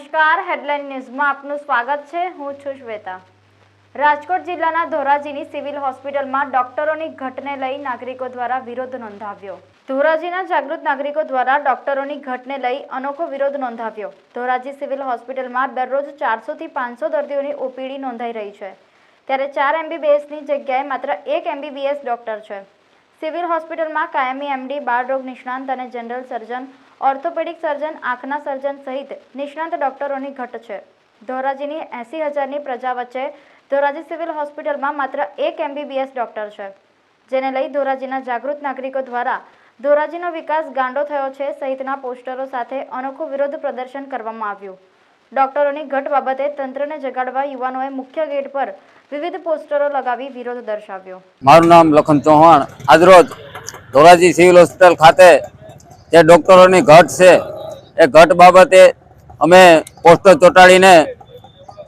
નમસ્કાર હેડલાઇન ન્યૂઝમાં આપનું સ્વાગત છે. હું છું શ્વેતા. રાજકોટ જિલ્લાના ધોરાજીની સિવિલ હોસ્પિટલમાં ડોક્ટરોની ઘટને લઈ નાગરિકો દ્વારા વિરોધ નોંધાવ્યો. ધોરાજીના જાગૃત નાગરિકો દ્વારા ડોક્ટરોની ઘટને લઈ અનોખો વિરોધ નોંધાવ્યો. ધોરાજી સિવિલ હોસ્પિટલમાં દરરોજ ચારસોથી પાંચસો દર્દીઓની ઓપીડી નોંધાઈ રહી છે. ત્યારે ચાર એમબીબીએસની જગ્યાએ માત્ર એક એમબીબીએસ ડોક્ટર છે. સિવિલ હોસ્પિટલમાં કાયમી એમડી, બાળરોગ નિષ્ણાંત અને જનરલ સર્જન ઓર્થોપેડિક સર્જન, આંખના સર્જન સહિત નિષ્ણાંત ડોક્ટરોની ઘટ છે. ધોરાજીની એંસી હજારની પ્રજા વચ્ચે ધોરાજી સિવિલ હોસ્પિટલમાં માત્ર એક એમબીબીએસ ડોક્ટર છે. જેને લઈ ધોરાજીના જાગૃત નાગરિકો દ્વારા ધોરાજીનો વિકાસ ગાંડો થયો છે સહિતના પોસ્ટરો સાથે અનોખું વિરોધ પ્રદર્શન કરવામાં આવ્યું. ડોક્ટરોની ઘટ બાબતે તંત્રને જગાડવા યુવાનોએ મુખ્ય ગેટ પર વિવિધ પોસ્ટરો લગાવી વિરોધ દર્શાવ્યો. મારું નામ લખન ચૌહાણ. આજરોજ ધોરાજી સિવિલ હોસ્પિટલ ખાતે જે ડૉક્ટરોની ઘટ છે, એ ઘટ બાબતે અમે પોસ્ટર ચોંટાડીને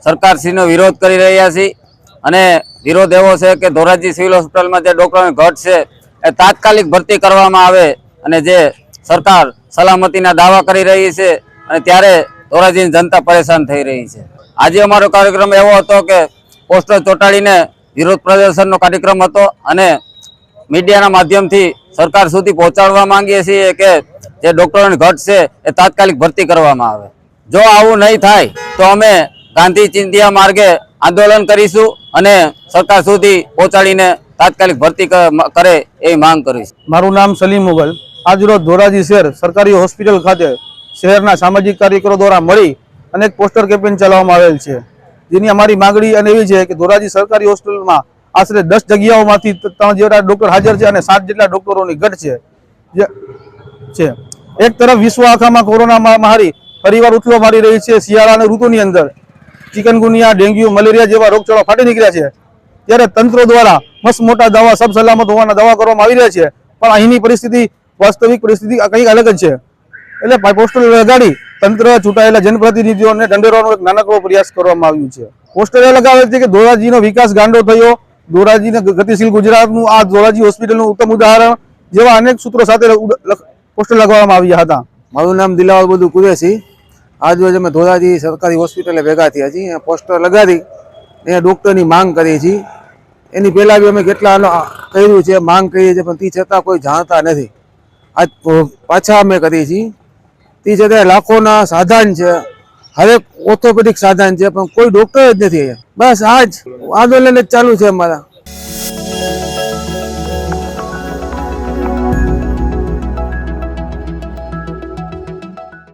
સરકારશ્રીનો વિરોધ કરી રહ્યા છીએ અને વિરોધ એવો છે કે ધોરાજી સિવિલ હોસ્પિટલમાં જે ડૉક્ટરોની ઘટ છે, એ તાત્કાલિક ભરતી કરવામાં આવે અને જે સરકાર સલામતીના દાવા કરી રહી છે અને ત્યારે ધોરાજીની જનતા પરેશાન થઈ રહી છે. આજે અમારો કાર્યક્રમ એવો હતો કે પોસ્ટર ચોંટાડીને વિરોધ પ્રદર્શનનો કાર્યક્રમ હતો અને મીડિયાના માધ્યમથી સરકાર સુધી પહોંચાડવા માંગીએ છીએ કે જે ડોક્ટરોની ઘટ છે એ તાત્કાલિક ભરતી કરવામાં આવે. જો આવું નહીં થાય, તો અમે ગાંધી ચિંતિયા માર્ગે આંદોલન કરીશું અને સરકાર સુધી પહોંચાડીને તાત્કાલિક ભરતી કરે એવી માંગ કરીશું. મારું નામ સલીમ મુગલ. આજરોજ ધોરાજી શહેર સરકારી હોસ્પિટલ ખાતે શહેરના સામાજિક કાર્યકરો દ્વારા મળી અનેક પોસ્ટર કેમ્પેન ચલાવવામાં આવેલ છે. જેની અમારી માગણી અને એવી છે કે ધોરાજી સરકારી હોસ્પિટલમાં આશરે દસ જગ્યાઓમાંથી ત્રણ જેટલા ડોક્ટર હાજર છે અને સાત જેટલા ડોક્ટરોની ઘટ છે. છે. એક તરફ વિશ્વ આખામાં કોરોના મહામારી, ફરીવાર ઉથલો મારી રહી છે શિયાળાની ઋતુની અંદર. ચિકનગુનિયા ડેન્ગ્યુ, મલેરિયા જેવા રોગચાળો ફાટી નીકળ્યા છે. ત્યારે તંત્ર દ્વારા મસ્ત મોટા દવા સબ સલામત હોવાના દાવા કરવામાં આવી રહ્યા છે. પણ અહીંની પરિસ્થિતિ, વાસ્તવિક પરિસ્થિતિ કંઈક અલગ જ છે. એટલે પોસ્ટલ લગાડી તંત્ર ચૂંટાયેલા જનપ્રતિનિધિઓને દંડેરવાનો એક નાનકડો પ્રયાસ કરવામાં આવ્યું છે. પોસ્ટર લગાવે છે કે ધોરાજીનો વિકાસ ગાંડો થયો. ધોરાજીને ગતિશીલ ગુજરાતનું આ ધોરાજી હોસ્પિટલનું ઉત્તમ ઉદાહરણ જેવા અનેક સૂત્રો સાથે પોસ્ટર લગાવવામાં આવ્યા હતા. મારું નામ દિલાવર બધું કુરેશી. આજ રોજ અમે ધોરાજી સરકારી હોસ્પિટલે ભેગા થયા છીએ. અહીંયા પોસ્ટર લગાડી અહીંયા ડૉક્ટરની માંગ કરી છીએ. એની પહેલાં બી અમે કેટલા કર્યું છે, માંગ કરીએ છીએ, પણ તે છતાં કોઈ જાણતા નથી. આજ પાછા અમે કરીએ છીએ. તે છતાં લાખોના સાધન છે. હરેક ઓર્થોપેડિક સાધન છે, પણ કોઈ ડૉક્ટર જ નથી અહીંયા. બસ જ આંદોલન જ ચાલુ છે અમારા.